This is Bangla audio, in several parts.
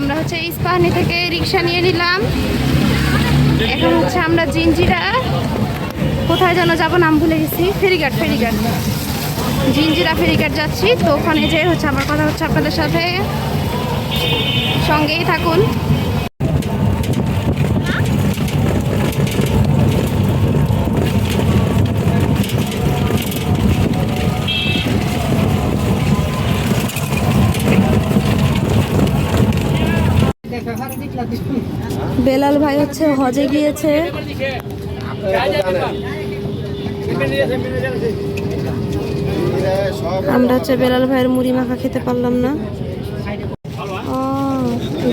আমরা হচ্ছে ইস্পাহানি থেকে রিক্সা নিয়ে নিলাম। এখন হচ্ছে আমরা জিঞ্জিরা কোথায় যেন যাব নাম ভুলে গেছি। ফেরিঘাট ফেরিঘাট। জিঞ্জিরা ফেরিঘাট যাচ্ছি। তো ওখানে যে হচ্ছে আমার কথা হচ্ছে আপনাদের সাথে। সঙ্গেই থাকুন। বেলাল ভাই হচ্ছে হজে গিয়েছে। আমরা হচ্ছে বেলাল ভাইয়ের মুড়ি মাখা খেতে পারলাম না। ও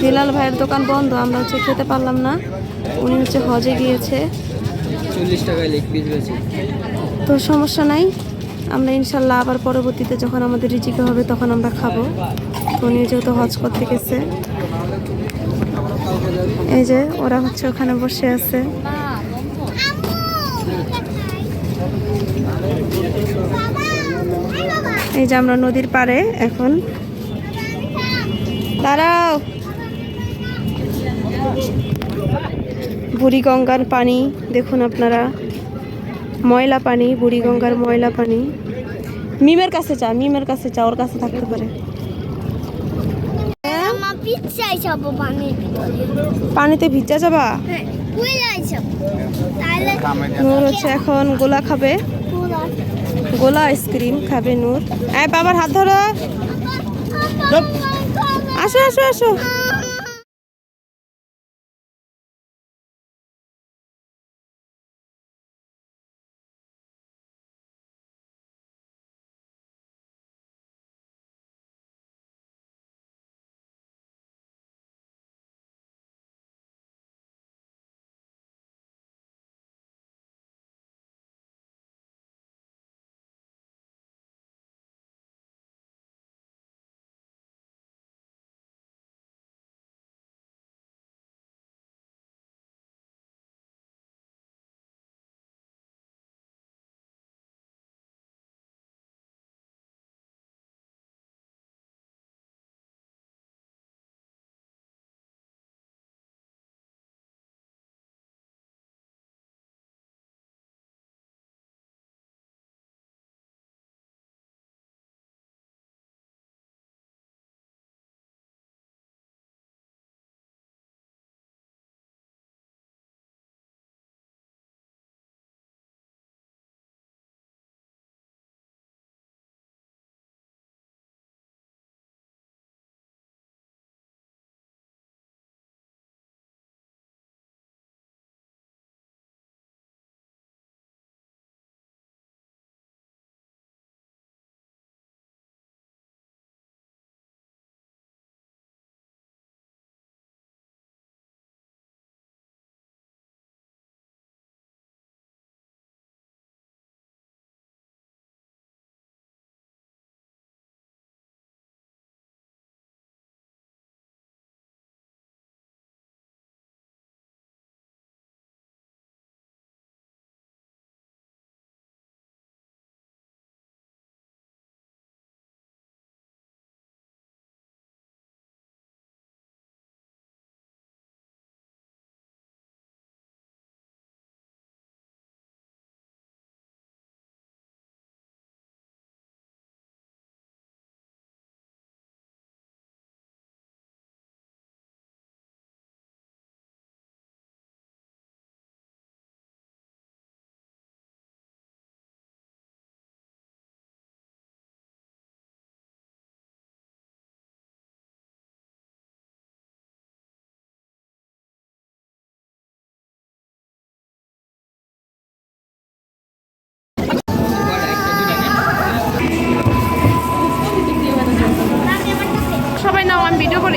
বেলাল ভাইয়ের দোকান বন্ধ আমরা হচ্ছে খেতে পারলাম না। উনি হচ্ছে হজে গিয়েছে। চল্লিশ টাকায় লেগ পিস তো সমস্যা নাই আমরা ইনশাল্লাহ আবার পরবর্তীতে যখন আমাদের রিজিকে হবে তখন আমরা খাব। উনি যেহেতু হজ করতে গেছে। এই যে ওরা হচ্ছে ওখানে বসে আছে। এই যে আমরা নদীর পাড়ে এখন। দাঁড়াও। বুড়িগঙ্গার পানি, দেখুন আপনারা। ময়লা পানি, বুড়িগঙ্গার ময়লা পানি। মিমের কাছে চা মিমের কাছে চা ওর কাছে থাকতে পারে। আমার যাব পানির পানিতে ভিজা যাবা? হ্যাঁ নূর হচ্ছে এখন গোলা খাবে। গোলা। আইসক্রিম খাবে নূর। এই বাবার হাত ধরো। আসো আসো আসো।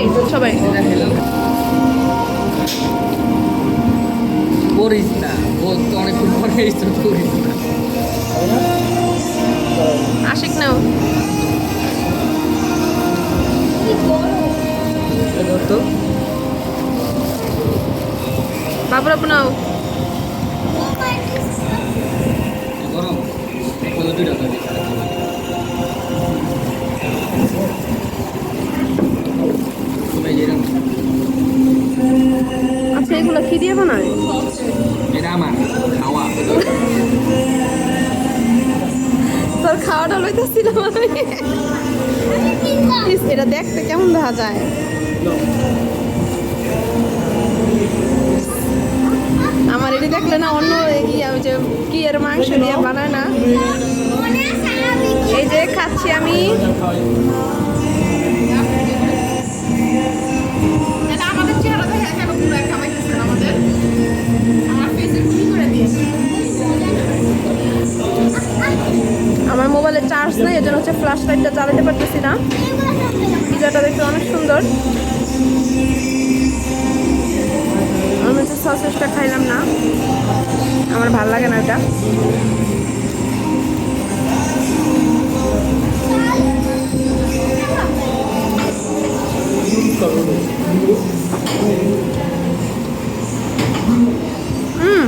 করি সবাই করিস না অনেকক্ষণ পরে করিস না। আশিক নাও বাবুর আপু এটা দেখতে কেমন দেখা যায়? আমার এটি দেখলে না অন্য ওই যে কি এর মাংস দিয়ে বানায় না? এই যে খাচ্ছি আমি। আমাদের আমার করে আমার মোবাইলে চার্জ নেই, এজন্য হচ্ছে ফ্ল্যাশ লাইটটা চালাতে পারতেছি না। পিজাটা দেখতে অনেক সুন্দর। আমি হচ্ছে সসেসটা খাইলাম না। আমার ভালো লাগে না ওটা। হুম,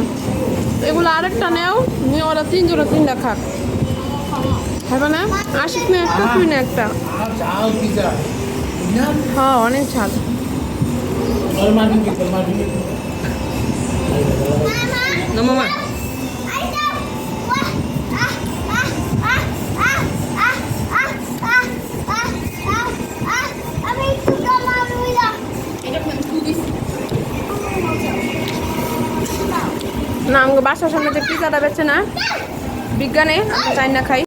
এগুলো আরেকটা নেও, নিয়ে ওরা তিনজনে তিনটা খাক। না? আশিক না একটা তুই না একটা। চাল হ্যাঁ অনেক ঝাল। মামা না আমাকে বাসার সামনে যে পিজাটা বেছে না বিজ্ঞানে চাই না খাই।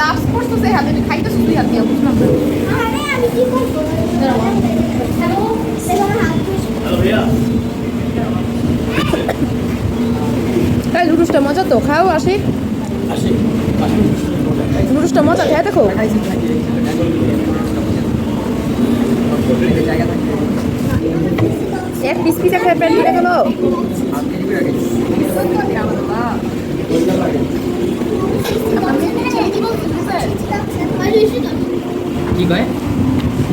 লাভ করতেছে হাতে খাইতে শুধু হাতে বুঝলাম আরে আমি কি করব? নুডলসটা মজা তো খাও আসি। আসি। আসি মজা খেয়ে দেখো। এক পিস পিজা খেয়ে পেট ভরে গেল কি কয়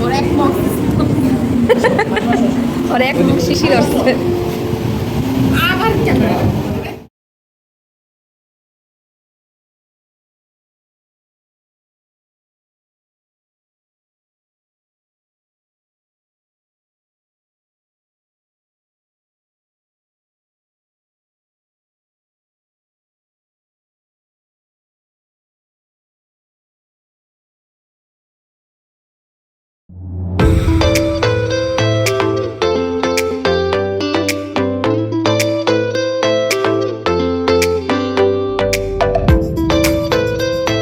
ওর এক ওর এক শিশির আসছে। আবার কেন?